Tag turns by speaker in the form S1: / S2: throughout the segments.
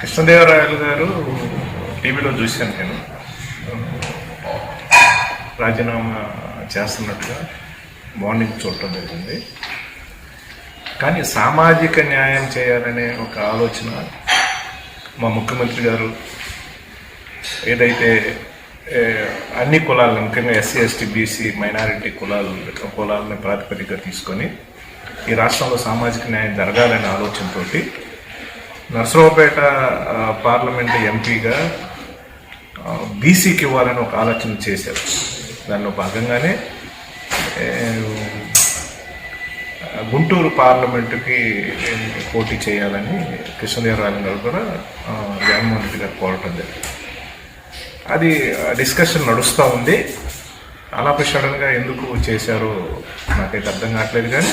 S1: కృష్ణదేవరాయలు గారు టీవీలో చూశాను నేను. రాజీనామా చేస్తున్నట్టుగా మార్నింగ్ చూడటం జరిగింది. కానీ సామాజిక న్యాయం చేయాలనే ఒక ఆలోచన మా ముఖ్యమంత్రి గారు ఏదైతే అన్ని కులాలను ముఖ్యంగా ఎస్సీ ఎస్టీ బీసీ మైనారిటీ కులాలు కులాలను ప్రాతిపదికగా తీసుకొని ఈ రాష్ట్రంలో సామాజిక న్యాయం జరగాలనే ఆలోచనతోటి నర్సరావుపేట పార్లమెంట్ ఎంపీగా బీసీకి ఇవ్వాలని ఒక ఆలోచన చేశారు. దానిలో భాగంగానే గుంటూరు పార్లమెంటుకి పోటీ చేయాలని కృష్ణదేవరాయలు గారు కూడా జగన్మోహన్ రెడ్డి గారు కోరటం జరిగింది. అది డిస్కషన్ నడుస్తూ ఉంది. అలా సడన్గా ఎందుకు చేశారో నాకైతే అర్థం కావట్లేదు కానీ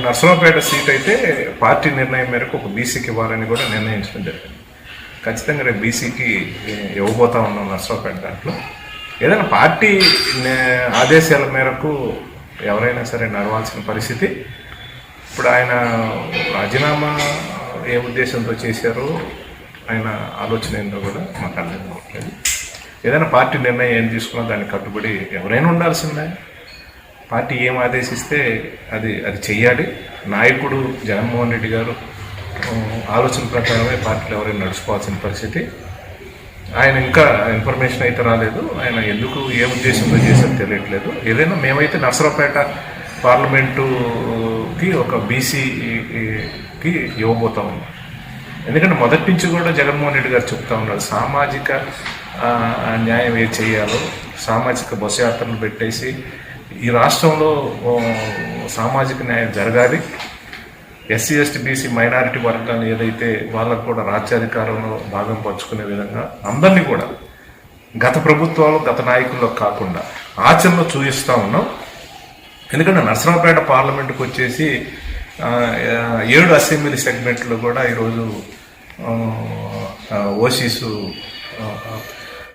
S1: నర్సరావుపేట సీట్ అయితే పార్టీ నిర్ణయం మేరకు ఒక బీసీకి ఇవ్వాలని కూడా నిర్ణయించడం జరిగింది. ఖచ్చితంగా రేపు బీసీకి ఇవ్వబోతా ఉన్నాం నర్సరావుపేట దాంట్లో. ఏదైనా పార్టీ నే- ఆదేశాల మేరకు ఎవరైనా సరే నడవాల్సిన పరిస్థితి. ఇప్పుడు ఆయన రాజీనామా ఏ ఉద్దేశంతో చేశారో ఆయన ఆలోచన ఏందో కూడా మాకు అర్థం కావట్లేదు. ఏదైనా పార్టీ నిర్ణయం ఏం తీసుకున్నా దానికి కట్టుబడి ఎవరైనా ఉండాల్సిందే. పార్టీ ఏం ఆదేశిస్తే అది అది చెయ్యాలి. నాయకుడు జగన్మోహన్ రెడ్డి గారు ఆలోచన ప్రకారమే పార్టీలు ఎవరైనా నడుచుకోవాల్సిన పరిస్థితి. ఆయన ఇంకా ఇన్ఫర్మేషన్ అయితే రాలేదు. ఆయన ఎందుకు ఏ ఉద్దేశంతో చేశారో తెలియట్లేదు. ఏదైనా మేమైతే నర్సరావుపేట పార్లమెంటుకి ఒక బీసీకి ఇవ్వబోతా ఉన్నాం. ఎందుకంటే మొదటి నుంచి కూడా జగన్మోహన్ రెడ్డి గారు చెప్తా ఉన్నారు సామాజిక న్యాయం ఏ చేయాలో సామాజిక బస్సు యాత్రలు పెట్టేసి ఈ రాష్ట్రంలో సామాజిక న్యాయం జరగాలి. ఎస్సీ ఎస్టీ బీసీ మైనారిటీ వర్గాలు ఏదైతే వాళ్ళకు కూడా రాజ్యాధికారంలో భాగం పంచుకునే విధంగా అందరినీ కూడా గత ప్రభుత్వాలు గత నాయకుల్లో కాకుండా ఆచరణలో చూపిస్తూ ఉన్నాం. ఎందుకంటే నర్సరావుపేట పార్లమెంట్కి వచ్చేసి ఏడు అసెంబ్లీ సెగ్మెంట్లో కూడా ఈరోజు ఓసీసు